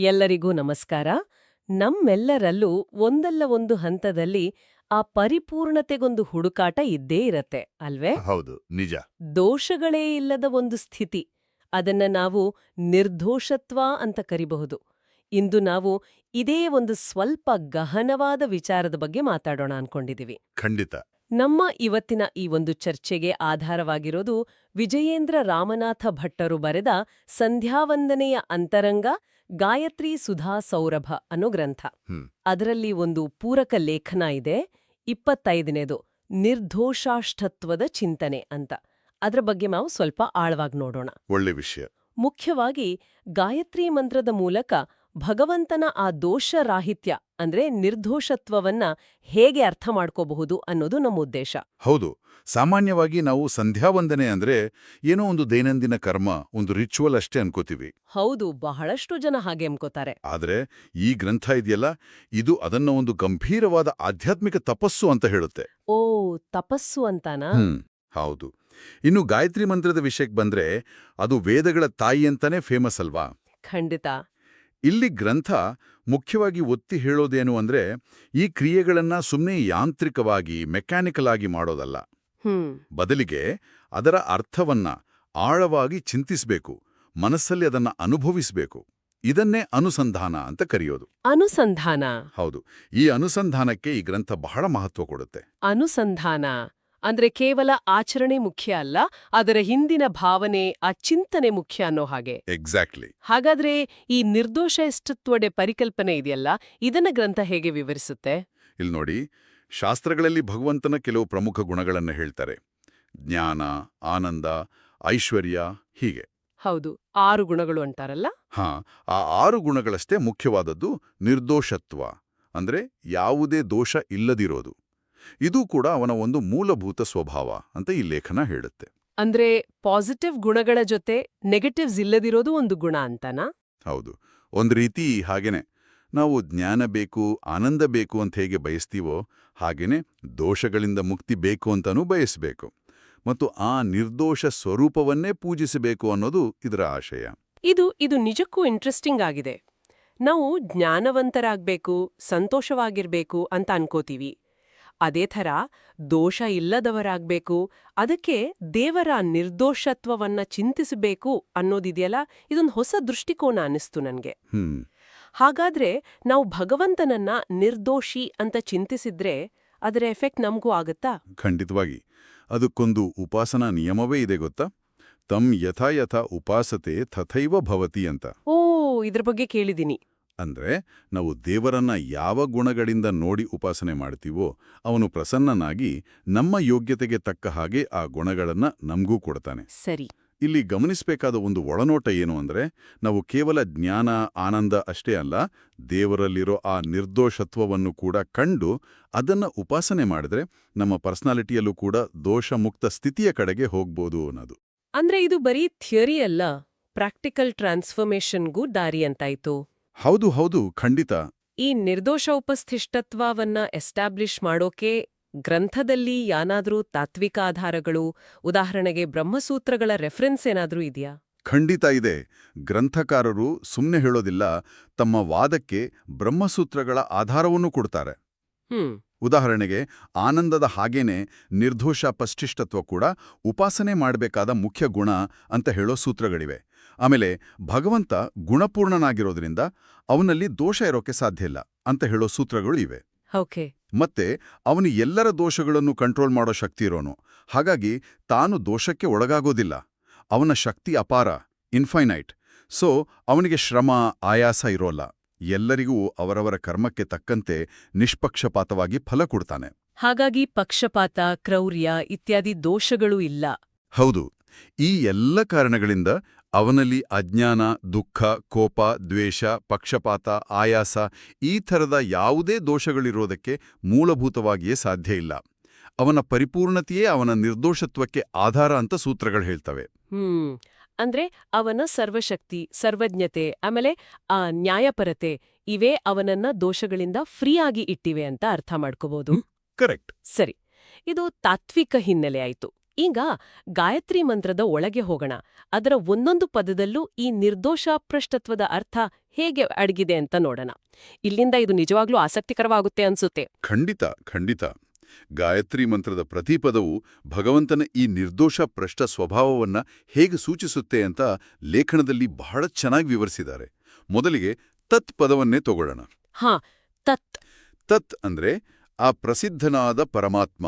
ಎಲ್ಲರಿಗೂ ನಮಸ್ಕಾರ. ನಮ್ಮೆಲ್ಲರಲ್ಲೂ ಒಂದಲ್ಲ ಒಂದು ಹಂತದಲ್ಲಿ ಆ ಪರಿಪೂರ್ಣತೆಗೊಂದು ಹುಡುಕಾಟ ಇದ್ದೇ ಇರತ್ತೆ ಅಲ್ವೇ? ಹೌದು ನಿಜ. ದೋಷಗಳೇ ಇಲ್ಲದ ಒಂದು ಸ್ಥಿತಿ. ಅದನ್ನ ನಾವು ನಿರ್ದೋಷತ್ವ ಅಂತ ಕರಿಬಹುದು. ಇಂದು ನಾವು ಇದೇ ಒಂದು ಸ್ವಲ್ಪ ಗಹನವಾದ ವಿಚಾರದ ಬಗ್ಗೆ ಮಾತಾಡೋಣ ಅನ್ಕೊಂಡಿದೀವಿ. ಖಂಡಿತ. ನಮ್ಮ ಇವತ್ತಿನ ಈ ಒಂದು ಚರ್ಚೆಗೆ ಆಧಾರವಾಗಿರೋದು ವಿಜಯೇಂದ್ರ ರಾಮನಾಥ ಭಟ್ಟರು ಬರೆದ ಸಂಧ್ಯಾವಂದನೆಯ ಅಂತರಂಗ ಗಾಯತ್ರಿ ಸುಧಾ ಸೌರಭ ಅನ್ನೋ ಗ್ರಂಥ. ಅದರಲ್ಲಿ ಒಂದು ಪೂರಕ ಲೇಖನ ಇದೆ ಇಪ್ಪತ್ತೈದನೇದು ನಿರ್ದೋಷಾಷ್ಟತ್ವದ ಚಿಂತನೆ ಅಂತ. ಅದರ ಬಗ್ಗೆ ನಾವು ಸ್ವಲ್ಪ ಆಳವಾಗಿ ನೋಡೋಣ. ಒಳ್ಳೆ ವಿಷಯ. ಮುಖ್ಯವಾಗಿ ಗಾಯತ್ರಿ ಮಂತ್ರದ ಮೂಲಕ ಭಗವಂತನ ಆ ದೋಷರಾಹಿತ್ಯ ಅಂದ್ರೆ ನಿರ್ದೋಷತ್ವವನ್ನ ಹೇಗೆ ಅರ್ಥ ಮಾಡ್ಕೋಬಹುದು ಅನ್ನೋದು ನಮ್ಮ ಉದ್ದೇಶ. ಹೌದು. ಸಾಮಾನ್ಯವಾಗಿ ನಾವು ಸಂಧ್ಯಾವಂದನೆ ಅಂದ್ರೆ ಏನೋ ಒಂದು ದೈನಂದಿನ ಕರ್ಮ ಒಂದು ರಿಚುವಲ್ ಅಷ್ಟೇ ಅನ್ಕೋತೀವಿ. ಹೌದು ಬಹಳಷ್ಟು ಜನ ಹಾಗೆ ಅನ್ಕೋತಾರೆ. ಆದ್ರೆ ಈ ಗ್ರಂಥ ಇದೆಯಲ್ಲ ಇದು ಅದನ್ನ ಒಂದು ಗಂಭೀರವಾದ ಆಧ್ಯಾತ್ಮಿಕ ತಪಸ್ಸು ಅಂತ ಹೇಳುತ್ತೆ. ಓ ತಪಸ್ಸು ಅಂತಾನಾ? ಹ್ಮ್ ಹೌದು. ಇನ್ನು ಗಾಯತ್ರಿ ಮಂತ್ರದ ವಿಷಯಕ್ಕೆ ಬಂದ್ರೆ ಅದು ವೇದಗಳ ತಾಯಿ ಅಂತಾನೆ ಫೇಮಸ್ ಅಲ್ವಾ? ಖಂಡಿತ. ಇಲ್ಲಿ ಗ್ರಂಥ ಮುಖ್ಯವಾಗಿ ಒತ್ತಿ ಹೇಳೋದೇನು ಅಂದ್ರೆ ಈ ಕ್ರಿಯೆಗಳನ್ನ ಸುಮ್ಮನೆ ಯಾಂತ್ರಿಕವಾಗಿ ಮೆಕ್ಯಾನಿಕಲ್ ಆಗಿ ಮಾಡೋದಲ್ಲ. ಬದಲಿಗೆ ಅದರ ಅರ್ಥವನ್ನ ಆಳವಾಗಿ ಚಿಂತಿಸಬೇಕು ಮನಸ್ಸಲ್ಲಿ ಅದನ್ನ ಅನುಭವಿಸಬೇಕು. ಇದನ್ನೇ ಅನುಸಂಧಾನ ಅಂತ ಕರೆಯೋದು. ಅನುಸಂಧಾನ. ಹೌದು. ಈ ಅನುಸಂಧಾನಕ್ಕೆ ಈ ಗ್ರಂಥ ಬಹಳ ಮಹತ್ವ ಕೊಡುತ್ತೆ. ಅನುಸಂಧಾನ. ಅಂದ್ರೆ ಕೇವಲ ಆಚರಣೆ ಮುಖ್ಯ ಅಲ್ಲ ಅದರ ಹಿಂದಿನ ಭಾವನೆ ಆ ಚಿಂತನೆ ಮುಖ್ಯ ಅನ್ನೋ ಹಾಗೆ. ಎಕ್ಸಾಕ್ಟ್ಲಿ ಹಾಗಾದ್ರೆ ಈ ನಿರ್ದೋಷ ಇಷ್ಟತ್ವಡೆ ಪರಿಕಲ್ಪನೆ ಇದೆಯಲ್ಲ ಇದನ್ನ ಗ್ರಂಥ ಹೇಗೆ ವಿವರಿಸುತ್ತೆ? ಇಲ್ಲಿ ನೋಡಿ ಶಾಸ್ತ್ರಗಳಲ್ಲಿ ಭಗವಂತನ ಕೆಲವು ಪ್ರಮುಖ ಗುಣಗಳನ್ನು ಹೇಳ್ತಾರೆ. ಜ್ಞಾನ ಆನಂದ ಐಶ್ವರ್ಯ ಹೀಗೆ. ಹೌದು ಆರು ಗುಣಗಳು ಅಂತಾರಲ್ಲ? ಹಾ ಆ ಆರು ಗುಣಗಳಷ್ಟೇ ಮುಖ್ಯವಾದದ್ದು ನಿರ್ದೋಷತ್ವ. ಅಂದ್ರೆ ಯಾವುದೇ ದೋಷ ಇಲ್ಲದಿರೋದು. ಇದು ಕೂಡ ಅವನ ಒಂದು ಮೂಲಭೂತ ಸ್ವಭಾವ ಅಂತ ಈ ಲೇಖನ ಹೇಳುತ್ತೆ. ಅಂದ್ರೆ ಪಾಸಿಟಿವ್ ಗುಣಗಳ ಜೊತೆ ನೆಗೆಟಿವ್ಸ್ ಇಲ್ಲದಿರೋದು ಒಂದು ಗುಣ ಅಂತನಾ? ಹೌದು. ಒಂದು ರೀತಿ ಹಾಗೇನೆ. ನಾವು ಜ್ಞಾನ ಬೇಕು ಆನಂದ ಬೇಕು ಅಂತ ಹೇಗೆ ಬಯಸ್ತೀವೋ ಹಾಗೇನೆ ದೋಷಗಳಿಂದ ಮುಕ್ತಿ ಬೇಕು ಅಂತನೂ ಬಯಸಬೇಕು. ಮತ್ತು ಆ ನಿರ್ದೋಷ ಸ್ವರೂಪವನ್ನೇ ಪೂಜಿಸಬೇಕು ಅನ್ನೋದು ಇದರ ಆಶಯ. ಇದು ಇದು ನಿಜಕ್ಕೂ ಇಂಟ್ರೆಸ್ಟಿಂಗ್ ಆಗಿದೆ. ನಾವು ಜ್ಞಾನವಂತರಾಗಬೇಕು ಸಂತೋಷವಾಗಿರ್ಬೇಕು ಅಂತ ಅನ್ಕೋತೀವಿ. ಅದೇ ಥರ ದೋಷ ಇಲ್ಲದವರಾಗಬೇಕು. ಅದಕ್ಕೆ ದೇವರ ನಿರ್ದೋಷತ್ವವನ್ನ ಚಿಂತಿಸಬೇಕು ಅನ್ನೋದಿದೆಯಲ್ಲ? ಇದೊಂದು ಹೊಸ ದೃಷ್ಟಿಕೋನ ಅನ್ನಿಸ್ತು ನನಗೆ. ಹ್ಮ್. ಹಾಗಾದ್ರೆ ನಾವು ಭಗವಂತನನ್ನ ನಿರ್ದೋಷಿ ಅಂತ ಚಿಂತಿಸಿದ್ರೆ ಅದರ ಎಫೆಕ್ಟ್ ನಮಗೂ ಆಗುತ್ತಾ? ಖಂಡಿತವಾಗಿ. ಅದಕ್ಕೊಂದು ಉಪಾಸನಾ ನಿಯಮವೇ ಇದೆ ಗೊತ್ತಾ? ತಮ್ ಯಥಾ ಯಥಾ ಉಪಾಸತೆ ತಥೈವ ಭವತಿ ಅಂತ. ಓ ಇದ್ರ ಬಗ್ಗೆ ಕೇಳಿದೀನಿ ಅಂದ್ರೆ ನಾವು ದೇವರನ್ನ ಯಾವ ಗುಣಗಳಿಂದ ನೋಡಿ ಉಪಾಸನೆ ಮಾಡ್ತೀವೋ ಅವನು ಪ್ರಸನ್ನನಾಗಿ ನಮ್ಮ ಯೋಗ್ಯತೆಗೆ ತಕ್ಕ ಹಾಗೆ ಆ ಗುಣಗಳನ್ನ ನಮಗೂ ಕೊಡ್ತಾನೆ. ಸರಿ. ಇಲ್ಲಿ ಗಮನಿಸಬೇಕಾದ ಒಂದು ಒಳನೋಟ ಏನು ಅಂದ್ರೆ ನಾವು ಕೇವಲ ಜ್ಞಾನ ಆನಂದ ಅಷ್ಟೇ ಅಲ್ಲ ದೇವರಲ್ಲಿರೋ ಆ ನಿರ್ದೋಷತ್ವವನ್ನು ಕೂಡ ಕಂಡು ಅದನ್ನ ಉಪಾಸನೆ ಮಾಡಿದ್ರೆ ನಮ್ಮ ಪರ್ಸನಾಲಿಟಿಯಲ್ಲೂ ಕೂಡ ದೋಷಮುಕ್ತ ಸ್ಥಿತಿಯ ಕಡೆಗೆ ಹೋಗ್ಬೋದು ಅನ್ನೋದು. ಅಂದ್ರೆ ಇದು ಬರೀ ಥಿಯರಿ ಅಲ್ಲ ಪ್ರಾಕ್ಟಿಕಲ್ ಟ್ರಾನ್ಸ್ಫರ್ಮೇಷನ್ಗೂ ದಾರಿ ಅಂತಾಯ್ತು. ಹೌದು ಹೌದು ಖಂಡಿತ. ಈ ನಿರ್ದೋಷ ಉಪಸ್ಥಿಷ್ಟತ್ವವನ್ನ ಎಸ್ಟಾಬ್ಲಿಷ್ ಮಾಡೋಕೆ ಗ್ರಂಥದಲ್ಲಿ ಯಾನಾದರೂ ತಾತ್ವಿಕ ಆಧಾರಗಳು ಉದಾಹರಣೆಗೆ ಬ್ರಹ್ಮಸೂತ್ರಗಳ ರೆಫರೆನ್ಸ್ ಏನಾದ್ರೂ ಇದೆಯಾ? ಖಂಡಿತ ಇದೆ. ಗ್ರಂಥಕಾರರು ಸುಮ್ಮನೆ ಹೇಳೋದಿಲ್ಲ ತಮ್ಮ ವಾದಕ್ಕೆ ಬ್ರಹ್ಮಸೂತ್ರಗಳ ಆಧಾರವನ್ನು ಕೊಡ್ತಾರೆ. ಉದಾಹರಣೆಗೆ ಆನಂದದ ಹಾಗೇನೆ ನಿರ್ದೋಷ ಪಷ್ಟಿಷ್ಟತ್ವ ಕೂಡ ಉಪಾಸನೆ ಮಾಡಬೇಕಾದ ಮುಖ್ಯ ಗುಣ ಅಂತ ಹೇಳೋ ಸೂತ್ರಗಳಿವೆ. ಆಮೇಲೆ ಭಗವಂತ ಗುಣಪೂರ್ಣನಾಗಿರೋದ್ರಿಂದ ಅವನಲ್ಲಿ ದೋಷ ಇರೋಕೆ ಸಾಧ್ಯ ಇಲ್ಲ ಅಂತ ಹೇಳೋ ಸೂತ್ರಗಳು ಇವೆ. ಮತ್ತೆ ಅವನು ಎಲ್ಲರ ದೋಷಗಳನ್ನು ಕಂಟ್ರೋಲ್ ಮಾಡೋ ಶಕ್ತಿ ಇರೋನು. ಹಾಗಾಗಿ ತಾನು ದೋಷಕ್ಕೆ ಒಳಗಾಗೋದಿಲ್ಲ. ಅವನ ಶಕ್ತಿ ಅಪಾರ ಇನ್ಫೈನೈಟ್ ಸೊ ಅವನಿಗೆ ಶ್ರಮ ಆಯಾಸ ಇರೋಲ್ಲ. ಎಲ್ಲರಿಗೂ ಅವರವರ ಕರ್ಮಕ್ಕೆ ತಕ್ಕಂತೆ ನಿಷ್ಪಕ್ಷಪಾತವಾಗಿ ಫಲ ಕೊಡ್ತಾನೆ. ಹಾಗಾಗಿ ಪಕ್ಷಪಾತ ಕ್ರೌರ್ಯ ಇತ್ಯಾದಿ ದೋಷಗಳೂ ಇಲ್ಲ. ಹೌದು. ಈ ಎಲ್ಲ ಕಾರಣಗಳಿಂದ ಅವನಲ್ಲಿ ಅಜ್ಞಾನ ದುಃಖ ಕೋಪ ದ್ವೇಷ ಪಕ್ಷಪಾತ ಆಯಾಸ ಈ ಥರದ ಯಾವುದೇ ದೋಷಗಳಿರೋದಕ್ಕೆ ಮೂಲಭೂತವಾಗಿಯೇ ಸಾಧ್ಯ ಇಲ್ಲ. ಅವನ ಪರಿಪೂರ್ಣತೆಯೇ ಅವನ ನಿರ್ದೋಷತ್ವಕ್ಕೆ ಆಧಾರ ಅಂತ ಸೂತ್ರಗಳು ಹೇಳ್ತವೆ. ಹ್ಮ್. ಅಂದ್ರೆ ಅವನ ಸರ್ವಶಕ್ತಿ ಸರ್ವಜ್ಞತೆ ಆಮೇಲೆ ಆ ನ್ಯಾಯಪರತೆ ಇವೇ ಅವನನ್ನ ದೋಷಗಳಿಂದ ಫ್ರೀ ಆಗಿ ಇಟ್ಟಿವೆ ಅಂತ ಅರ್ಥ ಮಾಡ್ಕೋಬಹುದು ಕರೆಕ್ಟ್. ಸರಿ. ಇದು ತಾತ್ವಿಕ ಹಿನ್ನೆಲೆ ಆಯ್ತು. ಈಗ ಗಾಯತ್ರಿ ಮಂತ್ರದ ಒಳಗೆ ಹೋಗೋಣ. ಅದರ ಒಂದೊಂದು ಪದದಲ್ಲೂ ಈ ನಿರ್ದೋಷಾಪ್ರಷ್ಟತ್ವದ ಅರ್ಥ ಹೇಗೆ ಅಡಗಿದೆ ಅಂತ ನೋಡೋಣ. ಇಲ್ಲಿಂದ ಇದು ನಿಜವಾಗ್ಲೂ ಆಸಕ್ತಿಕರವಾಗುತ್ತೆ ಅನ್ಸುತ್ತೆ. ಖಂಡಿತ ಖಂಡಿತ. ಗಾಯತ್ರಿ ಮಂತ್ರದ ಪ್ರತಿ ಪದವು ಭಗವಂತನ ಈ ನಿರ್ದೋಷ ಪ್ರಷ್ಟ ಸ್ವಭಾವವನ್ನ ಹೇಗೆ ಸೂಚಿಸುತ್ತೆ ಅಂತ ಲೇಖನದಲ್ಲಿ ಬಹಳ ಚೆನ್ನಾಗಿ ವಿವರಿಸಿದ್ದಾರೆ. ಮೊದಲಿಗೆ ತತ್ ಪದವನ್ನೇ ತಗೊಳ್ಳೋಣ. ಹಾ ತತ್. ತತ್ ಅಂದ್ರೆ ಆ ಪ್ರಸಿದ್ಧನಾದ ಪರಮಾತ್ಮ.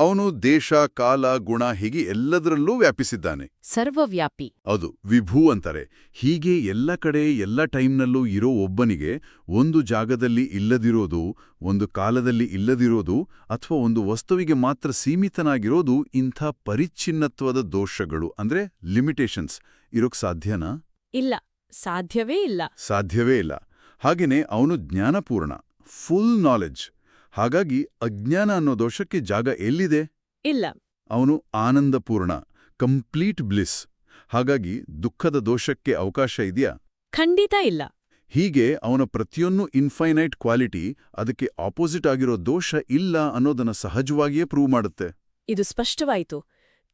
ಅವನು ದೇಶ ಕಾಲ ಗುಣ ಹೀಗೆ ಎಲ್ಲದರಲ್ಲೂ ವ್ಯಾಪಿಸಿದ್ದಾನೆ. ಸರ್ವವ್ಯಾಪಿ. ಅದು ವಿಭೂ ಅಂತಾರೆ. ಹೀಗೆ ಎಲ್ಲ ಕಡೆ ಎಲ್ಲ ಟೈಮ್ನಲ್ಲೂ ಇರೋ ಒಬ್ಬನಿಗೆ ಒಂದು ಜಾಗದಲ್ಲಿ ಇಲ್ಲದಿರೋದು ಒಂದು ಕಾಲದಲ್ಲಿ ಇಲ್ಲದಿರೋದು ಅಥವಾ ಒಂದು ವಸ್ತುವಿಗೆ ಮಾತ್ರ ಸೀಮಿತನಾಗಿರೋದು ಇಂಥ ಪರಿಚ್ಛಿನ್ನತ್ವದ ದೋಷಗಳು ಅಂದ್ರೆ ಲಿಮಿಟೇಷನ್ಸ್. ಇರೋಕ್ ಸಾಧ್ಯನಾ? ಇಲ್ಲ. ಸಾಧ್ಯವೇ ಇಲ್ಲ. ಸಾಧ್ಯವೇ ಇಲ್ಲ. ಹಾಗೇನೆ ಅವನು ಜ್ಞಾನಪೂರ್ಣ ಫುಲ್ ನಾಲೆಡ್ಜ್. ಹಾಗಾಗಿ ಅಜ್ಞಾನ ಅನ್ನೋ ದೋಷಕ್ಕೆ ಜಾಗ ಎಲ್ಲಿದೆ? ಇಲ್ಲ. ಅವನು ಆನಂದಪೂರ್ಣ ಕಂಪ್ಲೀಟ್ ಬ್ಲಿಸ್. ಹಾಗಾಗಿ ದುಃಖದ ದೋಷಕ್ಕೆ ಅವಕಾಶ ಇದೆಯಾ? ಖಂಡಿತ ಇಲ್ಲ. ಹೀಗೆ ಅವನ ಪ್ರತಿಯೊಂದು ಇನ್ಫೈನೈಟ್ ಕ್ವಾಲಿಟಿ ಅದಕ್ಕೆ ಆಪೋಸಿಟ್ ಆಗಿರೋ ದೋಷ ಇಲ್ಲ ಅನ್ನೋದನ್ನ ಸಹಜವಾಗಿಯೇ ಪ್ರೂವ್ ಮಾಡುತ್ತೆ. ಇದು ಸ್ಪಷ್ಟವಾಯಿತು.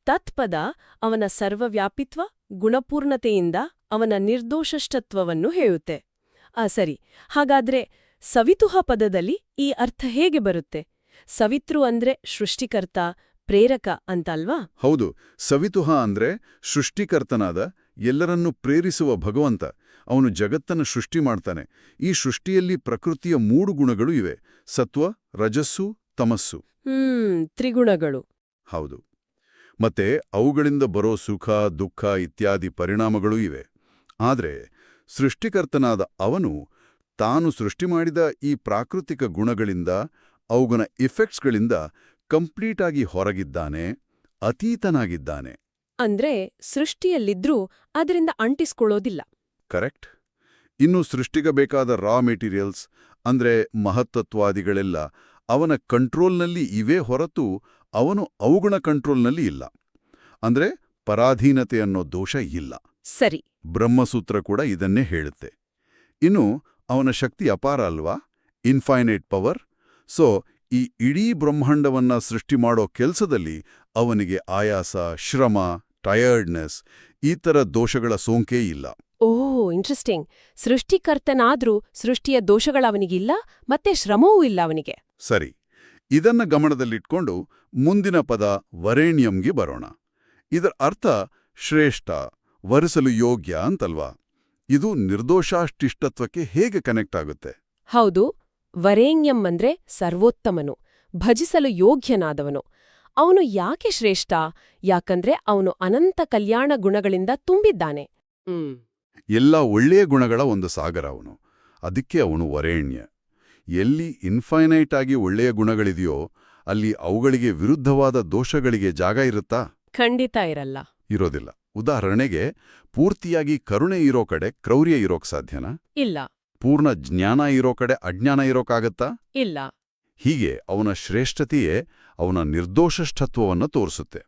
ತತ್ಪದ ಅವನ ಸರ್ವವ್ಯಾಪಿತ್ವ ಗುಣಪೂರ್ಣತೆಯಿಂದ ಅವನ ನಿರ್ದೋಷಷ್ಟತ್ವವನ್ನು ಹೇಳುತ್ತೆ. ಆ ಸರಿ. ಹಾಗಾದ್ರೆ ಸವಿತುಹ ಪದದಲ್ಲಿ ಈ ಅರ್ಥ ಹೇಗೆ ಬರುತ್ತೆ? ಸವಿತೃ ಅಂದ್ರೆ ಸೃಷ್ಟಿಕರ್ತ ಪ್ರೇರಕ ಅಂತಲ್ವಾ? ಹೌದು ಸವಿತುಹ ಅಂದ್ರೆ ಸೃಷ್ಟಿಕರ್ತನಾದ ಎಲ್ಲರನ್ನೂ ಪ್ರೇರಿಸುವ ಭಗವಂತ. ಅವನು ಜಗತ್ತನ್ನು ಸೃಷ್ಟಿ ಮಾಡ್ತಾನೆ. ಈ ಸೃಷ್ಟಿಯಲ್ಲಿ ಪ್ರಕೃತಿಯ ಮೂರು ಗುಣಗಳು ಇವೆ. ಸತ್ವ ರಜಸ್ಸು ತಮಸ್ಸು. ಹ್ಮ್ ತ್ರಿಗುಣಗಳು. ಹೌದು. ಮತ್ತೆ ಅವುಗಳಿಂದ ಬರೋ ಸುಖ ದುಃಖ ಇತ್ಯಾದಿ ಪರಿಣಾಮಗಳೂ ಇವೆ. ಆದರೆ ಸೃಷ್ಟಿಕರ್ತನಾದ ಅವನು ತಾನು ಸೃಷ್ಟಿ ಮಾಡಿದ ಈ ಪ್ರಾಕೃತಿಕ ಗುಣಗಳಿಂದ ಅವುಗಳ ಇಫೆಕ್ಟ್ಸ್ಗಳಿಂದ ಕಂಪ್ಲೀಟಾಗಿ ಹೊರಗಿದ್ದಾನೆ ಅತೀತನಾಗಿದ್ದಾನೆ. ಅಂದ್ರೆ ಸೃಷ್ಟಿಯಲ್ಲಿದ್ರೂ ಅದರಿಂದ ಅಂಟಿಸ್ಕೊಳ್ಳೋದಿಲ್ಲ. ಕರೆಕ್ಟ್. ಇನ್ನು ಸೃಷ್ಟಿಗೆ ಬೇಕಾದ ರಾ ಮೆಟೀರಿಯಲ್ಸ್ ಅಂದ್ರೆ ಮಹತ್ತತ್ವಾದಿಗಳೆಲ್ಲ ಅವನ ಕಂಟ್ರೋಲ್ನಲ್ಲಿ ಇವೇ ಹೊರತು ಅವನು ಅವುಗಳ ಕಂಟ್ರೋಲ್ನಲ್ಲಿ ಇಲ್ಲ. ಅಂದ್ರೆ ಪರಾಧೀನತೆ ಅನ್ನೋ ದೋಷ ಇಲ್ಲ. ಸರಿ. ಬ್ರಹ್ಮಸೂತ್ರ ಕೂಡ ಇದನ್ನೇ ಹೇಳುತ್ತೆ. ಇನ್ನು ಅವನ ಶಕ್ತಿ ಅಪಾರ ಅಲ್ವಾ? ಇನ್ಫೈನೈಟ್ ಪವರ್ ಸೊ ಈ ಇಡೀ ಬ್ರಹ್ಮಾಂಡವನ್ನ ಸೃಷ್ಟಿ ಮಾಡೋ ಕೆಲಸದಲ್ಲಿ ಅವನಿಗೆ ಆಯಾಸ ಶ್ರಮ ಟಯರ್ಡ್ನೆಸ್ ಈ ಥರ ದೋಷಗಳ ಸೋಂಕೇ ಇಲ್ಲ. ಓಹ್ ಇಂಟ್ರೆಸ್ಟಿಂಗ್ ಸೃಷ್ಟಿಕರ್ತನಾದ್ರೂ ಸೃಷ್ಟಿಯ ದೋಷಗಳ ಅವನಿಗಿಲ್ಲ ಮತ್ತೆ ಶ್ರಮವೂ ಇಲ್ಲ ಅವನಿಗೆ. ಸರಿ. ಇದನ್ನ ಗಮನದಲ್ಲಿಟ್ಕೊಂಡು ಮುಂದಿನ ಪದ ವರೇಣ್ಯಂಗೆ ಬರೋಣ. ಇದರ ಅರ್ಥ ಶ್ರೇಷ್ಠ ವರಿಸಲು ಯೋಗ್ಯ ಅಂತಲ್ವಾ? ಇದು ನಿರ್ದೋಷಾಷ್ಟಿಷ್ಟತ್ವಕ್ಕೆ ಹೇಗೆ ಕನೆಕ್ಟ್ ಆಗುತ್ತೆ? ಹೌದು ವರೇಣ್ಯಂ ಅಂದ್ರೆ ಸರ್ವೋತ್ತಮನು ಭಜಿಸಲು ಯೋಗ್ಯನಾದವನು. ಅವನು ಯಾಕೆ ಶ್ರೇಷ್ಠ? ಯಾಕಂದ್ರೆ ಅವನು ಅನಂತ ಕಲ್ಯಾಣ ಗುಣಗಳಿಂದ ತುಂಬಿದ್ದಾನೆ. ಹ್ಮ್. ಎಲ್ಲ ಒಳ್ಳೆಯ ಗುಣಗಳ ಒಂದು ಸಾಗರ ಅವನು ಅದಕ್ಕೆ ಅವನು ವರೇಣ್ಯ. ಎಲ್ಲಿ ಇನ್ಫೈನೈಟ್ ಆಗಿ ಒಳ್ಳೆಯ ಗುಣಗಳಿದೆಯೋ ಅಲ್ಲಿ ಅವುಗಳಿಗೆ ವಿರುದ್ಧವಾದ ದೋಷಗಳಿಗೆ ಜಾಗ ಇರುತ್ತಾ? ಖಂಡಿತ ಇರಲ್ಲ. ಇರೋದಿಲ್ಲ. ಉದಾಹರಣೆಗೆ ಪೂರ್ತಿಯಾಗಿ ಕರುಣೆ ಇರೋ ಕಡೆ ಕ್ರೌರ್ಯ ಇರೋಕ್ ಸಾಧ್ಯನಾ? ಇಲ್ಲ. ಪೂರ್ಣ ಜ್ಞಾನ ಇರೋ ಕಡೆ ಅಜ್ಞಾನ ಇರೋಕ್ಕಾಗತ್ತಾ ಇಲ್ಲ. ಹೀಗೆ ಅವನ ಶ್ರೇಷ್ಠತೆಯೇ ಅವನ ನಿರ್ದೋಷಷ್ಠತ್ವವನ್ನು ತೋರಿಸುತ್ತೆ.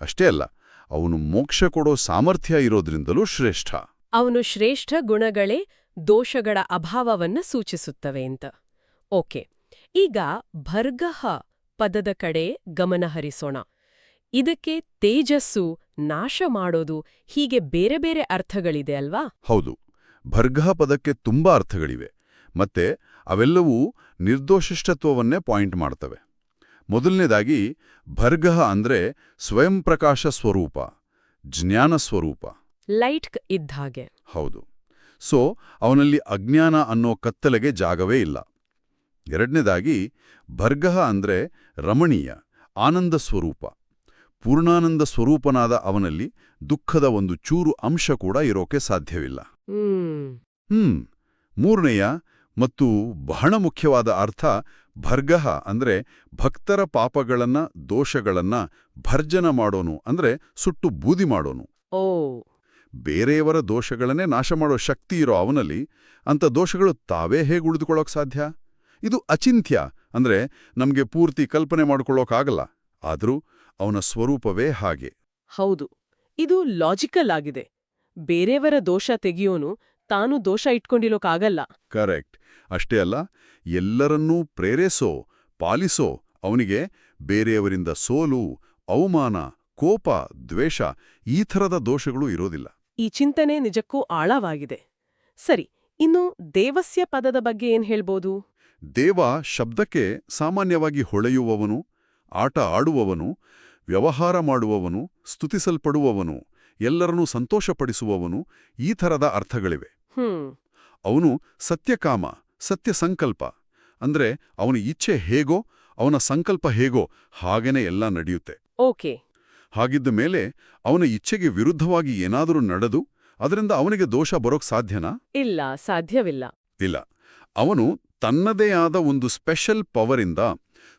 ಅಷ್ಟೇ ಅಲ್ಲ ಅವನು ಮೋಕ್ಷ ಕೊಡೋ ಸಾಮರ್ಥ್ಯ ಇರೋದ್ರಿಂದಲೂ ಶ್ರೇಷ್ಠ. ಅವನು ಶ್ರೇಷ್ಠ ಗುಣಗಳೇ ದೋಷಗಳ ಅಭಾವವನ್ನ ಸೂಚಿಸುತ್ತವೆ ಅಂತ. ಓಕೆ ಈಗ ಭರ್ಗಹ ಪದದ ಕಡೆ ಗಮನ ಹರಿಸೋಣ. ಇದಕ್ಕೆ ತೇಜಸ್ಸು ನಾಶ ಮಾಡೋದು ಹೀಗೆ ಬೇರೆ ಬೇರೆ ಅರ್ಥಗಳಿದೆ ಅಲ್ವಾ? ಹೌದು. ಭರ್ಗಹ ಪದಕ್ಕೆ ತುಂಬಾ ಅರ್ಥಗಳಿವೆ. ಮತ್ತೆ ಅವೆಲ್ಲವೂ ನಿರ್ದೋಷಿಷ್ಟತ್ವವನ್ನೇ ಪಾಯಿಂಟ್ ಮಾಡ್ತವೆ. ಮೊದಲನೇದಾಗಿ ಭರ್ಗಹ ಅಂದ್ರೆ ಸ್ವಯಂ ಪ್ರಕಾಶ ಸ್ವರೂಪ ಜ್ಞಾನ ಸ್ವರೂಪ. ಲೈಟ್ ಇದ್ದ ಹಾಗೆ. ಹೌದು. ಸೊ ಅವನಲ್ಲಿ ಅಜ್ಞಾನ ಅನ್ನೋ ಕತ್ತಲೆಗೆ ಜಾಗವೇ ಇಲ್ಲ. ಎರಡನೇದಾಗಿ ಭರ್ಗಹ ಅಂದ್ರೆ ರಮಣೀಯ ಆನಂದ ಸ್ವರೂಪ. ಪೂರ್ಣಾನಂದ ಸ್ವರೂಪನಾದ ಅವನಲ್ಲಿ ದುಃಖದ ಒಂದು ಚೂರು ಅಂಶ ಕೂಡ ಇರೋಕೆ ಸಾಧ್ಯವಿಲ್ಲ. ಹ್ಮ್. ಹ್ಮ್. ಮೂರನೆಯ ಮತ್ತು ಬಹಳ ಮುಖ್ಯವಾದ ಅರ್ಥ ಭರ್ಗಹ ಅಂದ್ರೆ ಭಕ್ತರ ಪಾಪಗಳನ್ನ ದೋಷಗಳನ್ನ ಭರ್ಜನ ಮಾಡೋನು ಅಂದ್ರೆ ಸುಟ್ಟು ಬೂದಿ ಮಾಡೋನು. ಓ. ಬೇರೆಯವರ ದೋಷಗಳನ್ನೇ ನಾಶ ಮಾಡೋ ಶಕ್ತಿ ಇರೋ ಅವನಲ್ಲಿ ಅಂಥ ದೋಷಗಳು ತಾವೇ ಹೇಗೆ ಉಳಿದುಕೊಳ್ಳೋಕೆ ಸಾಧ್ಯ? ಇದು ಅಚಿಂತ್ಯ ಅಂದ್ರೆ ನಮಗೆ ಪೂರ್ತಿ ಕಲ್ಪನೆ ಮಾಡ್ಕೊಳ್ಳೋಕ್ಕಾಗಲ್ಲ ಆದ್ರೂ ಅವನ ಸ್ವರೂಪವೇ ಹಾಗೆ. ಹೌದು ಇದು ಲಾಜಿಕಲ್ ಆಗಿದೆ. ಬೇರೆಯವರ ದೋಷ ತೆಗೆಯೋನು ತಾನು ದೋಷ ಇಟ್ಕೊಂಡಿರೋಕ್ಕಾಗಲ್ಲ ಕರೆಕ್ಟ್. ಅಷ್ಟೇ ಅಲ್ಲ ಎಲ್ಲರನ್ನೂ ಪ್ರೇರೇಸೋ ಪಾಲಿಸೋ ಅವನಿಗೆ ಬೇರೆಯವರಿಂದ ಸೋಲು ಅವಮಾನ ಕೋಪ ದ್ವೇಷ ಈ ಥರದ ದೋಷಗಳು ಇರೋದಿಲ್ಲ. ಈ ಚಿಂತನೆ ನಿಜಕ್ಕೂ ಆಳವಾಗಿದೆ. ಸರಿ ಇನ್ನು ದೇವಸ್ಯ ಪದದ ಬಗ್ಗೆ ಏನ್ ಹೇಳ್ಬೋದು? ದೇವ ಶಬ್ದಕ್ಕೆ ಸಾಮಾನ್ಯವಾಗಿ ಹೊಳೆಯುವವನು ಆಟ ಆಡುವವನು ವ್ಯವಹಾರ ಮಾಡುವವನು ಸ್ತುತಿಸಲ್ಪಡುವವನು ಎಲ್ಲರನ್ನೂ ಸಂತೋಷಪಡಿಸುವವನು ಈ ಥರದ ಅರ್ಥಗಳಿವೆ. ಅವನು ಸತ್ಯಕಾಮ ಸತ್ಯ ಸಂಕಲ್ಪ ಅಂದ್ರೆ ಅವನ ಇಚ್ಛೆ ಹೇಗೋ ಅವನ ಸಂಕಲ್ಪ ಹೇಗೋ ಹಾಗೇನೆ ಎಲ್ಲ ನಡೆಯುತ್ತೆ. ಓಕೆ. ಹಾಗಿದ್ದ ಮೇಲೆ ಅವನ ಇಚ್ಛೆಗೆ ವಿರುದ್ಧವಾಗಿ ಏನಾದರೂ ನಡೆದು ಅದರಿಂದ ಅವನಿಗೆ ದೋಷ ಬರೋಕ್ ಸಾಧ್ಯನಾ? ಇಲ್ಲ ಸಾಧ್ಯವಿಲ್ಲ. ಇಲ್ಲ. ಅವನು ತನ್ನದೇ ಆದ ಒಂದು ಸ್ಪೆಷಲ್ ಪವರಿಂದ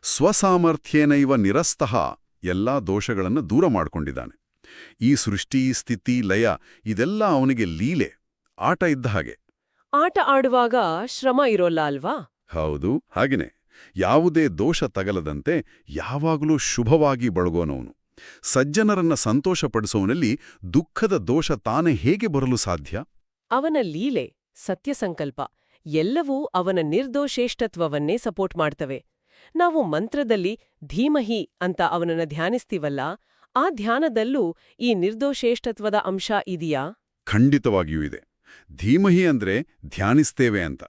ಸ್ವಸಾಮರ್ಥ್ಯೇನೈವ ನಿರಸ್ತಃ ಎಲ್ಲಾ ದೋಷಗಳನ್ನು ದೂರ ಮಾಡಿಕೊಂಡಿದ್ದಾನೆ. ಈ ಸೃಷ್ಟಿ ಸ್ಥಿತಿ ಲಯ ಇದೆಲ್ಲ ಅವನಿಗೆ ಲೀಲೆ ಆಟ ಇದ್ದ ಹಾಗೆ. ಆಟ ಆಡುವಾಗ ಶ್ರಮ ಇರೋಲ್ಲ ಅಲ್ವಾ? ಹೌದು ಹಾಗೆನೆ. ಯಾವುದೇ ದೋಷ ತಗಲದಂತೆ ಯಾವಾಗಲೂ ಶುಭವಾಗಿ ಬಳಗೋನವನು. ಸಜ್ಜನರನ್ನ ಸಂತೋಷಪಡಿಸುವನಲ್ಲಿ ದುಃಖದ ದೋಷ ತಾನೇ ಹೇಗೆ ಬರಲು ಸಾಧ್ಯ? ಅವನ ಲೀಲೆ ಸತ್ಯಸಂಕಲ್ಪ ಎಲ್ಲವೂ ಅವನ ನಿರ್ದೋಷೇಷ್ಠತ್ವವನ್ನೇ ಸಪೋರ್ಟ್ ಮಾಡ್ತವೆ. ನಾವು ಮಂತ್ರದಲ್ಲಿ ಧೀಮಹಿ ಅಂತ ಅವನನ್ನ ಧ್ಯಾನಿಸ್ತೀವಲ್ಲ ಆ ಧ್ಯಾನದಲ್ಲೂ ಈ ನಿರ್ದೋಷೇಷ್ಠತ್ವದ ಅಂಶ ಇದೆಯಾ? ಖಂಡಿತವಾಗಿಯೂ ಇದೆ. ಧೀಮಹಿ ಅಂದ್ರೆ ಧ್ಯಾನಿಸ್ತೇವೆ ಅಂತ.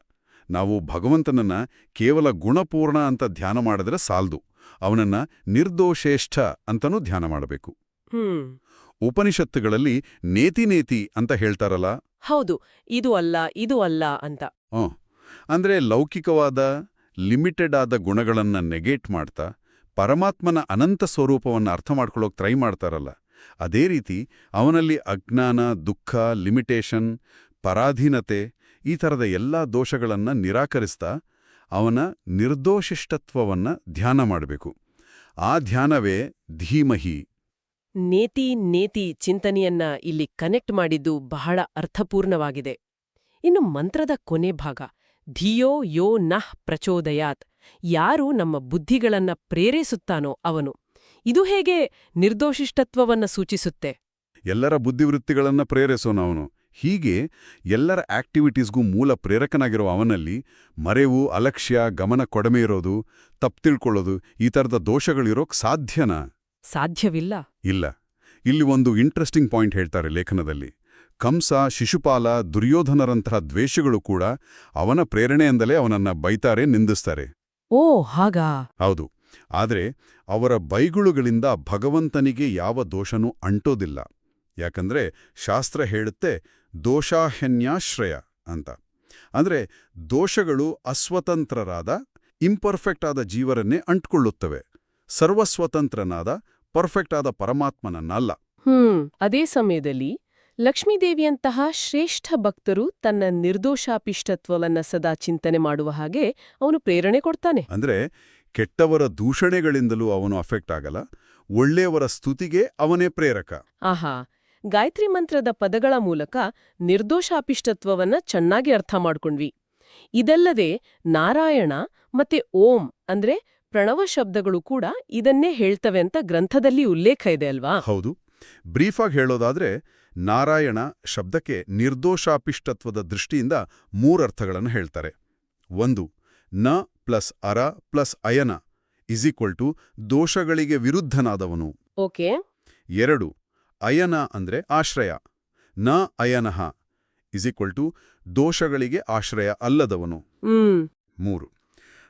ನಾವು ಭಗವಂತನನ್ನ ಕೇವಲ ಗುಣಪೂರ್ಣ ಅಂತ ಧ್ಯಾನ ಮಾಡಿದ್ರೆ ಸಾಲ್ದು. ಅವನನ್ನ ನಿರ್ದೋಷೇಷ್ಠ ಅಂತನೂ ಧ್ಯಾನ ಮಾಡಬೇಕು. ಉಪನಿಷತ್ತುಗಳಲ್ಲಿ ನೇತಿ ನೇತಿ ಅಂತ ಹೇಳ್ತಾರಲ್ಲ? ಹೌದು ಇದು ಅಲ್ಲ ಇದು ಅಲ್ಲ ಅಂತ. ಅಂದ್ರೆ ಲೌಕಿಕವಾದ ಲಿಮಿಟೆಡ್ ಆದ ಗುಣಗಳನ್ನ ನೆಗೆಟ್ ಮಾಡ್ತಾ ಪರಮಾತ್ಮನ ಅನಂತ ಸ್ವರೂಪವನ್ನು ಅರ್ಥ ಮಾಡ್ಕೊಳ್ಳೋಕೆ ಟ್ರೈ ಮಾಡ್ತಾರಲ್ಲ, ಅದೇ ರೀತಿ ಅವನಲ್ಲಿ ಅಜ್ಞಾನ, ದುಃಖ ಲಿಮಿಟೇಷನ್ ಪರಾಧೀನತೆ ಈ ಥರದ ಎಲ್ಲ ದೋಷಗಳನ್ನ ನಿರಾಕರಿಸ್ತಾ ಅವನ ನಿರ್ದೋಷಿಷ್ಟತ್ವವನ್ನು ಧ್ಯಾನ ಮಾಡಬೇಕು. ಆ ಧ್ಯಾನವೇ ಧೀಮಹಿ. ನೇತಿ ನೇತಿ ಚಿಂತನೆಯನ್ನ ಇಲ್ಲಿ ಕನೆಕ್ಟ್ ಮಾಡಿದ್ದು ಬಹಳ ಅರ್ಥಪೂರ್ಣವಾಗಿದೆ. ಇನ್ನು ಮಂತ್ರದ ಕೊನೆ ಭಾಗ. ಧಿಯೋ ಯೋ ನಃ ಪ್ರಚೋದಯಾತ್. ಯಾರು ನಮ್ಮ ಬುದ್ಧಿಗಳನ್ನ ಪ್ರೇರೇಸುತ್ತಾನೋ ಅವನು. ಇದು ಹೇಗೆ ನಿರ್ದೋಷಿಷ್ಟತ್ವವನ್ನ ಸೂಚಿಸುತ್ತೆ? ಎಲ್ಲರ ಬುದ್ಧಿವೃತ್ತಿಗಳನ್ನ ಪ್ರೇರೇಸೋನವನು ಅವನು. ಹೀಗೆ ಎಲ್ಲರ ಆಕ್ಟಿವಿಟೀಸ್ಗೂ ಮೂಲ ಪ್ರೇರಕನಾಗಿರೋ ಅವನಲ್ಲಿ ಮರೆವು ಅಲಕ್ಷ್ಯ ಗಮನ ಕೊಡಮೆ ಇರೋದು ತಪ್ಪು ತಿಳ್ಕೊಳ್ಳೋದು ಈ ಥರದ ದೋಷಗಳಿರೋಕ್ ಸಾಧ್ಯನಾ? ಸಾಧ್ಯವಿಲ್ಲ. ಇಲ್ಲ. ಇಲ್ಲಿ ಒಂದು ಇಂಟ್ರೆಸ್ಟಿಂಗ್ ಪಾಯಿಂಟ್ ಹೇಳ್ತಾರೆ ಲೇಖನದಲ್ಲಿ. ಕಂಸ ಶಿಶುಪಾಲ ದುರ್ಯೋಧನರಂತಹ ದ್ವೇಷಗಳು ಕೂಡ ಅವನ ಪ್ರೇರಣೆಯಿಂದಲೇ ಅವನನ್ನ ಬೈತಾರೆ ನಿಂದಿಸ್ತಾರೆ. ಓ ಹಾಗಾ? ಹೌದು. ಆದರೆ ಅವರ ಬೈಗುಳುಗಳಿಂದ ಭಗವಂತನಿಗೆ ಯಾವ ದೋಷನೂ ಅಂಟೋದಿಲ್ಲ. ಯಾಕಂದ್ರೆ ಶಾಸ್ತ್ರ ಹೇಳುತ್ತೆ ದೋಷಾಹನ್ಯಾಶ್ರಯ ಅಂತ. ಅಂದ್ರೆ ದೋಷಗಳು ಅಸ್ವತಂತ್ರರಾದ ಇಂಪರ್ಫೆಕ್ಟ್ ಆದ ಜೀವರನ್ನೇ ಅಂಟ್ಕೊಳ್ಳುತ್ತವೆ. ಸರ್ವಸ್ವತಂತ್ರನಾದ ಪರ್ಫೆಕ್ಟ್ ಆದ ಪರಮಾತ್ಮನನ್ನಲ್ಲ. ಹ್ಮ್ ಅದೇ ಸಮಯದಲ್ಲಿ ಲಕ್ಷ್ಮೀದೇವಿಯಂತಹ ಶ್ರೇಷ್ಠ ಭಕ್ತರು ತನ್ನ ನಿರ್ದೋಷಾಪಿಷ್ಟತ್ವವನ್ನ ಸದಾ ಚಿಂತನೆ ಮಾಡುವ ಹಾಗೆ ಅವನು ಪ್ರೇರಣೆ ಕೊಡ್ತಾನೆ. ಅಂದ್ರೆ ಕೆಟ್ಟವರ ದೂಷಣೆಗಳಿಂದಲೂ ಅವನು ಅಫೆಕ್ಟ್ ಆಗಲ್ಲ ಒಳ್ಳೆಯವರ ಸ್ತುತಿಗೆ ಅವನೇ ಪ್ರೇರಕ. ಆಹಾ ಗಾಯತ್ರಿ ಮಂತ್ರದ ಪದಗಳ ಮೂಲಕ ನಿರ್ದೋಷಾಪಿಷ್ಟತ್ವವನ್ನ ಚೆನ್ನಾಗಿ ಅರ್ಥ ಮಾಡ್ಕೊಂಡ್ವಿ. ಇದಲ್ಲದೆ ನಾರಾಯಣ ಮತ್ತೆ ಓಂ ಅಂದ್ರೆ ಪ್ರಣವ ಶಬ್ದಗಳು ಕೂಡ ಇದನ್ನೇ ಹೇಳ್ತವೆ ಅಂತ ಗ್ರಂಥದಲ್ಲಿ ಉಲ್ಲೇಖ ಇದೆ ಅಲ್ವಾ? ಹೌದು. ಬ್ರೀಫಾಗಿ ಹೇಳೋದಾದ್ರೆ ನಾರಾಯಣ ಶಬ್ದಕ್ಕೆ ನಿರ್ದೋಷಾಪಿಷ್ಟತ್ವದ ದೃಷ್ಟಿಯಿಂದ ಮೂರರ್ಥಗಳನ್ನು ಹೇಳ್ತಾರೆ. ಒಂದು ನ ಪ್ಲಸ್ ಅರ ಪ್ಲಸ್ ಅಯನ ಇಸ್ ಈಕ್ವಲ್ ಟು ದೋಷಗಳಿಗೆ ವಿರುದ್ಧನಾದವನು. ಓಕೆ. ಎರಡು ಅಯನ ಅಂದ್ರೆ ಆಶ್ರಯ. ನ ಅಯನಃ ಇಸ್ ಈಕ್ವಲ್ ಟು ದೋಷಗಳಿಗೆ ಆಶ್ರಯ ಅಲ್ಲದವನು. ಮೂರು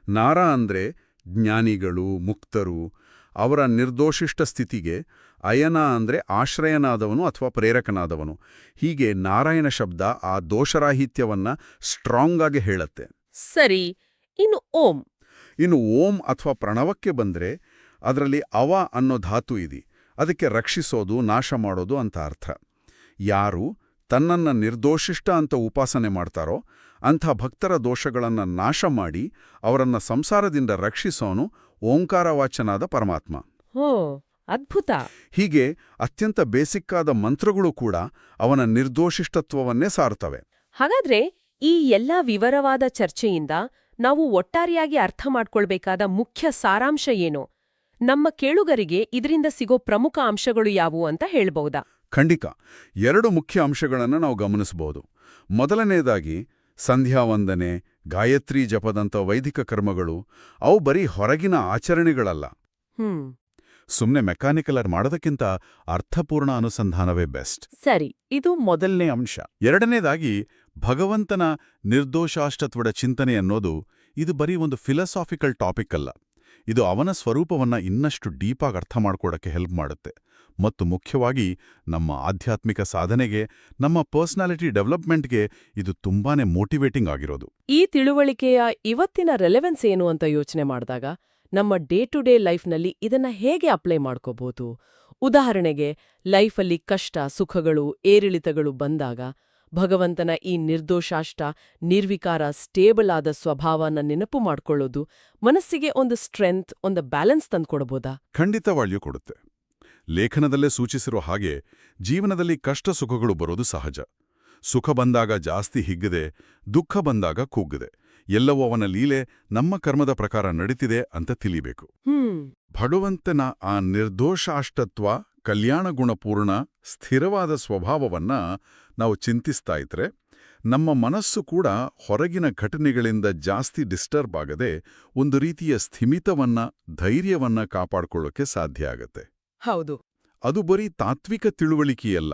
ನಾರ ಅಂದ್ರೆ ಜ್ಞಾನಿಗಳು ಮುಕ್ತರು ಅವರ ನಿರ್ದೋಷಿಷ್ಟ ಸ್ಥಿತಿಗೆ ಅಯನ ಅಂದ್ರೆ ಆಶ್ರಯನಾದವನು ಅಥವಾ ಪ್ರೇರಕನಾದವನು. ಹೀಗೆ ನಾರಾಯಣ ಶಬ್ದ ಆ ದೋಷರಾಹಿತ್ಯವನ್ನ ಸ್ಟ್ರಾಂಗ್ ಆಗಿ ಹೇಳತ್ತೆ. ಸರಿ ಇನ್ನು ಓಂ. ಇನ್ನು ಓಂ ಅಥವಾ ಪ್ರಣವಕ್ಕೆ ಬಂದ್ರೆ ಅದರಲ್ಲಿ ಅವ ಅನ್ನೋ ಧಾತು ಇದೆ. ಅದಕ್ಕೆ ರಕ್ಷಿಸೋದು ನಾಶ ಮಾಡೋದು ಅಂತ ಅರ್ಥ. ಯಾರು ತನ್ನನ್ನ ನಿರ್ದೋಷಿಷ್ಟ ಅಂತ ಉಪಾಸನೆ ಮಾಡ್ತಾರೋ ಅಂಥ ಭಕ್ತರ ದೋಷಗಳನ್ನ ನಾಶ ಮಾಡಿ ಅವರನ್ನ ಸಂಸಾರದಿಂದ ರಕ್ಷಿಸೋನು ಓಂಕಾರವಾಚನಾದ ಪರಮಾತ್ಮ. ಹೋ. ಅದ್ಭುತ. ಹೀಗೆ ಅತ್ಯಂತ ಬೇಸಿಕ್ಕಾದ ಮಂತ್ರಗಳು ಕೂಡ ಅವನ ನಿರ್ದೋಷಿಷ್ಟತ್ವವನ್ನೇ ಸಾರ್ತವೆ ಹಾಗಾದ್ರೆ ಈ ಎಲ್ಲಾ ವಿವರವಾದ ಚರ್ಚೆಯಿಂದ ನಾವು ಒಟ್ಟಾರೆಯಾಗಿ ಅರ್ಥ ಮಾಡ್ಕೊಳ್ಬೇಕಾದ ಮುಖ್ಯ ಸಾರಾಂಶ ಏನು? ನಮ್ಮ ಕೇಳುಗರಿಗೆ ಇದರಿಂದ ಸಿಗೋ ಪ್ರಮುಖ ಅಂಶಗಳು ಯಾವುವು ಅಂತ ಹೇಳ್ಬಹುದಾ ಖಂಡಿತ. ಎರಡು ಮುಖ್ಯ ಅಂಶಗಳನ್ನು ನಾವು ಗಮನಿಸಬಹುದು. ಮೊದಲನೇದಾಗಿ ಸಂಧ್ಯಾವಂದನೆ ಗಾಯತ್ರಿ ಜಪದಂಥ ವೈದಿಕ ಕರ್ಮಗಳು ಅವು ಬರೀ ಹೊರಗಿನ ಆಚರಣೆಗಳಲ್ಲ. ಹ್ಮ್ ಮೆಕ್ಯಾನಿಕಲ್ ಆರ್ ಮಾಡೋದಕ್ಕಿಂತ ಅರ್ಥಪೂರ್ಣ ಅನುಸಂಧಾನವೇ ಬೆಸ್ಟ್. ಸರಿ ಇದು ಮೊದಲನೇ ಅಂಶ. ಎರಡನೇದಾಗಿ ಭಗವಂತನ ನಿರ್ದೋಷಾಷ್ಟತ್ವದ ಚಿಂತನೆ ಅನ್ನೋದು ಇದು ಬರೀ ಒಂದು ಫಿಲಸಾಫಿಕಲ್ ಟಾಪಿಕ್ ಅಲ್ಲ. ಇದು ಅವನ ಸ್ವರೂಪವನ್ನ ಇನ್ನಷ್ಟು ಡೀಪಾಗಿ ಅರ್ಥ ಮಾಡ್ಕೊಡಕ್ಕೆ ಹೆಲ್ಪ್ ಮಾಡುತ್ತೆ. ಮತ್ತು ಮುಖ್ಯವಾಗಿ ನಮ್ಮ ಆಧ್ಯಾತ್ಮಿಕ ಸಾಧನೆಗೆ ನಮ್ಮ ಪರ್ಸನಾಲಿಟಿ ಡೆವಲಪ್ಮೆಂಟ್ಗೆ ಇದು ತುಂಬಾನೇ ಮೋಟಿವೇಟಿಂಗ್ ಆಗಿರೋದು. ಈ ತಿಳುವಳಿಕೆಯ ಇವತ್ತಿನ ರೆಲೆವೆನ್ಸ್ ಏನು ಅಂತ ಯೋಚನೆ ಮಾಡಿದಾಗ ನಮ್ಮ ಡೇ ಟು ಡೇ ಲೈಫ್ನಲ್ಲಿ ಇದನ್ನ ಹೇಗೆ ಅಪ್ಲೈ ಮಾಡ್ಕೋಬಹುದು ಉದಾಹರಣೆಗೆ, ಲೈಫಲ್ಲಿ ಕಷ್ಟ, ಸುಖಗಳು, ಏರಿಳಿತಗಳು ಬಂದಾಗ ಭಗವಂತನ ಈ ನಿರ್ದೋಷಾಷ್ಟ, ನಿರ್ವಿಕಾರ ಸ್ಟೇಬಲ್ ಆದ ಸ್ವಭಾವನ ನೆನಪು ಮಾಡ್ಕೊಳ್ಳೋದು ಮನಸ್ಸಿಗೆ ಒಂದು ಸ್ಟ್ರೆಂತ್, ಒಂದು ಬ್ಯಾಲೆನ್ಸ್ ತಂದ್ಕೊಡ್ಬೋದಾ? ಖಂಡಿತವಾಗಿಯೂ ಕೊಡುತ್ತೆ. ಲೇಖನದಲ್ಲೇ ಸೂಚಿಸಿರೋ ಹಾಗೆ ಜೀವನದಲ್ಲಿ ಕಷ್ಟ, ಸುಖಗಳು ಬರೋದು ಸಹಜ. ಸುಖ ಬಂದಾಗ ಜಾಸ್ತಿ ಹಿಗ್ಗದೆ, ದುಃಖ ಬಂದಾಗ ಕುಗ್ಗದೆ. ಎಲ್ಲವೂ ಅವನ ಲೀಲೆ ನಮ್ಮ ಕರ್ಮದ ಪ್ರಕಾರ ನಡೀತಿದೆ ಅಂತ ತಿಳಿಬೇಕು. ಭಡುವಂತನ ಭಗವಂತನ ಆ ನಿರ್ದೋಷಾಷ್ಟತ್ವ ಕಲ್ಯಾಣ ಗುಣಪೂರ್ಣ ಸ್ಥಿರವಾದ ಸ್ವಭಾವವನ್ನ ನಾವು ಚಿಂತಿಸ್ತಾ ಇದ್ರೆ ನಮ್ಮ ಮನಸ್ಸು ಕೂಡ ಹೊರಗಿನ ಘಟನೆಗಳಿಂದ ಜಾಸ್ತಿ ಡಿಸ್ಟರ್ಬ್ ಆಗದೆ ಒಂದು ರೀತಿಯ ಸ್ಥಿಮಿತವನ್ನ ಧೈರ್ಯವನ್ನ ಕಾಪಾಡಿಕೊಳ್ಳೋಕೆ ಸಾಧ್ಯ ಆಗತ್ತೆ. ಹೌದು. ಅದು ಬರೀ ತಾತ್ವಿಕ ತಿಳುವಳಿಕೆಯಲ್ಲ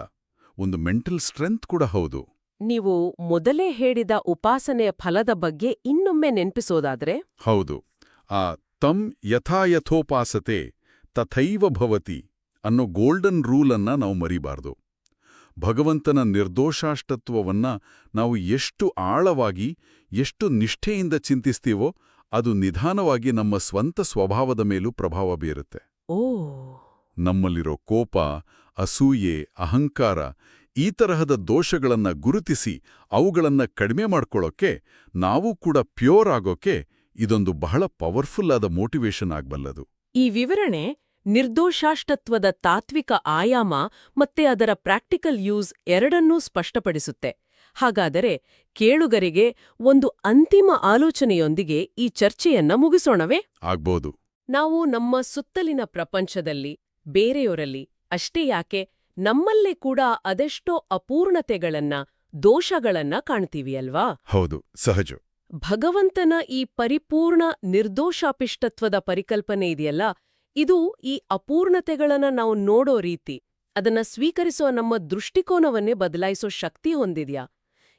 ಒಂದು ಮೆಂಟಲ್ ಸ್ಟ್ರೆಂತ್ ಕೂಡ ಹೌದು. ನೀವು ಮೊದಲೇ ಹೇಳಿದ ಉಪಾಸನೆಯ ಫಲದ ಬಗ್ಗೆ ಇನ್ನೊಮ್ಮೆ ನೆನಪಿಸೋದಾದರೆ? ಹೌದು. ಆ ತಂ ಯಥಾಯಥೋಪಾಸತೆ ತಥೈವ ಭವತಿ ಅನ್ನೋ ಗೋಲ್ಡನ್ ರೂಲನ್ನ ನಾವು ಮರಿಬಾರ್ದು. ಭಗವಂತನ ನಿರ್ದೋಷಾಷ್ಟತ್ವವನ್ನ ನಾವು ಎಷ್ಟು ಆಳವಾಗಿ ಎಷ್ಟು ನಿಷ್ಠೆಯಿಂದ ಚಿಂತಿಸ್ತೀವೋ ಅದು ನಿಧಾನವಾಗಿ ನಮ್ಮ ಸ್ವಂತ ಸ್ವಭಾವದ ಮೇಲೂ ಪ್ರಭಾವ ಬೀರುತ್ತೆ. ಓ. ನಮ್ಮಲ್ಲಿರೋ ಕೋಪ ಅಸೂಯೆ ಅಹಂಕಾರ ಈ ತರಹದ ದೋಷಗಳನ್ನು ಗುರುತಿಸಿ ಅವುಗಳನ್ನು ಕಡಿಮೆ ಮಾಡ್ಕೊಳ್ಳೋಕೆ ನಾವು ಕೂಡ ಪ್ಯೂರ್ ಆಗೋಕೆ ಇದೊಂದು ಬಹಳ ಪವರ್ಫುಲ್ ಆದ ಮೋಟಿವೇಶನ್ ಆಗಬಲ್ಲದು. ಈ ವಿವರಣೆ ನಿರ್ದೋಷಾಷ್ಟತ್ವದ ತಾತ್ವಿಕ ಆಯಾಮ ಮತ್ತೆ ಅದರ ಪ್ರಾಕ್ಟಿಕಲ್ ಯೂಸ್ ಎರಡನ್ನೂ ಸ್ಪಷ್ಟಪಡಿಸುತ್ತೆ. ಹಾಗಾದರೆ ಕೇಳುಗರಿಗೆ ಒಂದು ಅಂತಿಮ ಆಲೋಚನೆಯೊಂದಿಗೆ ಈ ಚರ್ಚೆಯನ್ನ ಮುಗಿಸೋಣವೇ? ಆಗ್ಬೋದು. ನಾವು ನಮ್ಮ ಸುತ್ತಲಿನ ಪ್ರಪಂಚದಲ್ಲಿ ಬೇರೆಯವರಲ್ಲಿ ಅಷ್ಟೇ ಯಾಕೆ ನಮ್ಮಲ್ಲೇ ಕೂಡ ಅದೆಷ್ಟೋ ಅಪೂರ್ಣತೆಗಳನ್ನ ದೋಷಗಳನ್ನ ಕಾಣ್ತೀವಿ ಅಲ್ವಾ ಹೌದು ಸಹಜ. ಭಗವಂತನ ಈ ಪರಿಪೂರ್ಣ ನಿರ್ದೋಷಾಪಿಷ್ಟತ್ವದ ಪರಿಕಲ್ಪನೆ ಇದೆಯಲ್ಲ ಇದು ಈ ಅಪೂರ್ಣತೆಗಳನ್ನ ನಾವು ನೋಡೋ ರೀತಿ ಅದನ್ನ ಸ್ವೀಕರಿಸೋ ನಮ್ಮ ದೃಷ್ಟಿಕೋನವನ್ನೇ ಬದಲಾಯಿಸೋ ಶಕ್ತಿ ಹೊಂದಿದ್ಯಾ?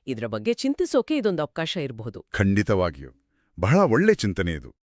ಇದ್ರ ಬಗ್ಗೆ ಚಿಂತಿಸೋಕೆ ಇದೊಂದು ಅವಕಾಶ ಇರಬಹುದು. ಖಂಡಿತವಾಗಿಯೂ. ಬಹಳ ಒಳ್ಳೆ ಚಿಂತನೆ ಇದು.